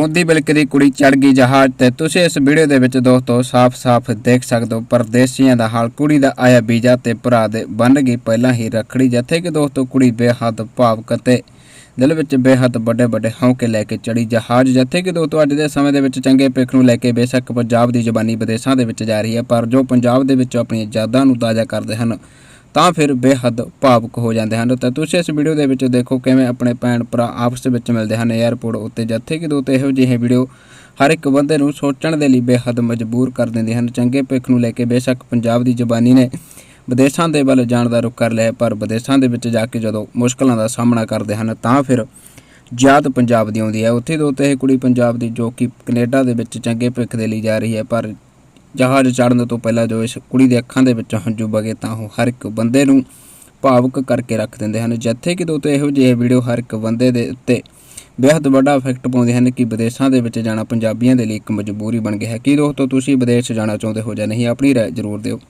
ਰੋਂਦੀ ਬਿਲਕਦੀ ਕੁੜੀ ਚੜ ਗਈ ਜਹਾਜ਼ ਤੇ। ਤੁਸੀਂ ਇਸ ਵੀਡੀਓ ਦੇ ਵਿੱਚ ਦੋਸਤੋ ਸਾਫ਼-ਸਾਫ਼ ਦੇਖ ਸਕਦੇ ਹੋ, ਪਰਦੇਸੀਆਂ ਦਾ ਹਾਲ, ਕੁੜੀ ਦਾ ਆਇਆ ਵੀਜ਼ਾ ਤੇ ਭਰਾ ਦੇ ਬੰਨ ਗਈ ਪਹਿਲਾਂ ਹੀ ਰੱਖੜੀ, ਜਿੱਥੇ ਕਿ ਦੋਸਤੋ ਕੁੜੀ ਬੇਹੱਦ ਭਾਵਕ ਅਤੇ ਦਿਲ ਵਿੱਚ ਬੇਹੱਦ ਵੱਡੇ ਵੱਡੇ ਹੌਂਕੇ ਲੈ ਕੇ ਚੜੀ ਜਹਾਜ਼, ਜਿੱਥੇ ਕਿ ਦੋਸਤੋ ਅੱਜ ਦੇ ਸਮੇਂ ਦੇ ਵਿੱਚ ਚੰਗੇ ਪਿੱਖ ਨੂੰ ਲੈ ਕੇ ਬੇਸ਼ੱਕ ਪੰਜਾਬ ਦੀ ਜ਼ਬਾਨੀ ਵਿਦੇਸ਼ਾਂ ਦੇ ਵਿੱਚ ਜਾ ਰਹੀ ਹੈ, ਪਰ ਜੋ ਪੰਜਾਬ ਦੇ ਵਿੱਚ ਆਪਣੀਆਂ ਯਾਦਾਂ ਨੂੰ ਤਾਜ਼ਾ ਕਰਦੇ ਹਨ ਤਾਂ ਫਿਰ ਬੇਹੱਦ ਭਾਵੁਕ ਹੋ ਜਾਂਦੇ ਹਨ। ਤਾਂ ਤੁਸੀਂ ਇਸ ਵੀਡੀਓ ਦੇ ਵਿੱਚ ਦੇਖੋ ਕਿਵੇਂ ਆਪਣੇ ਭੈਣ ਭਰਾ ਆਪਸ ਵਿੱਚ ਮਿਲਦੇ ਹਨ 에ਅਰਪੋਰਟ ਉੱਤੇ, ਜਿੱਥੇ ਕਿ ਦੋ ਦੋਸਤੋ ਇਹੋ ਜਿਹੇ ਵੀਡੀਓ ਹਰ ਇੱਕ ਬੰਦੇ ਨੂੰ ਸੋਚਣ ਦੇ ਲਈ ਬੇਹੱਦ ਮਜਬੂਰ ਕਰ ਦਿੰਦੇ ਹਨ। ਚੰਗੇ ਪਿੱਖ ਨੂੰ ਲੈ ਕੇ ਬੇਸ਼ੱਕ ਪੰਜਾਬ ਦੀ ਜ਼ਬਾਨੀ ਨੇ ਵਿਦੇਸ਼ਾਂ ਦੇ ਵੱਲ ਜਾਣ ਦਾ ਰੁਖ ਕਰ ਲਿਆ ਪਰ ਵਿਦੇਸ਼ਾਂ ਦੇ ਵਿੱਚ ਜਾ ਕੇ ਜਦੋਂ ਮੁਸ਼ਕਲਾਂ ਦਾ ਸਾਹਮਣਾ ਕਰਦੇ ਹਨ, ਤਾਂ ਫਿਰ ਯਾਦ ਪੰਜਾਬ ਦੀ ਆਉਂਦੀ ਹੈ। ਉੱਥੇ ਦੋ ਤੇ ਇਹ ਕੁੜੀ ਪੰਜਾਬ ਦੀ ਜੋ ਕਿ ਕੈਨੇਡਾ ਦੇ ਵਿੱਚ ਚੰਗੇ ਭਵਿੱਖ ਦੇ ਲਈ ਜਾ ਰਹੀ ਹੈ, ਪਰ ਜਹਾਜ਼ ਚੜ੍ਹਨ ਤੋਂ ਪਹਿਲਾਂ ਜੋ ਇਸ ਕੁੜੀ ਦੇ ਅੱਖਾਂ ਦੇ ਵਿੱਚ ਹੰਝੂ ਵਗੇ ਤਾਂ ਉਹ ਹਰ ਇੱਕ ਬੰਦੇ ਨੂੰ ਭਾਵੁਕ ਕਰਕੇ ਰੱਖ ਦਿੰਦੇ ਹਨ। ਜਿੱਥੇ ਕਿ ਦੋਸਤੋ ਇਹੋ ਜਿਹੇ ਵੀਡੀਓ ਹਰ ਇੱਕ ਬੰਦੇ ਦੇ ਉੱਤੇ ਬੇਹੱਦ ਵੱਡਾ ਇਫੈਕਟ ਪਾਉਂਦੇ ਹਨ ਕਿ ਵਿਦੇਸ਼ਾਂ ਦੇ ਵਿੱਚ ਜਾਣਾ ਪੰਜਾਬੀਆਂ ਦੇ ਲਈ ਇੱਕ ਮਜਬੂਰੀ ਬਣ ਗਿਆ ਹੈ। ਕੀ ਦੋਸਤੋ, ਤੁਸੀਂ ਵਿਦੇਸ਼ ਜਾਣਾ ਚਾਹੁੰਦੇ ਹੋ ਜਾਂ ਨਹੀਂ? ਆਪਣੀ ਰਾਏ ਜ਼ਰੂਰ ਦਿਓ।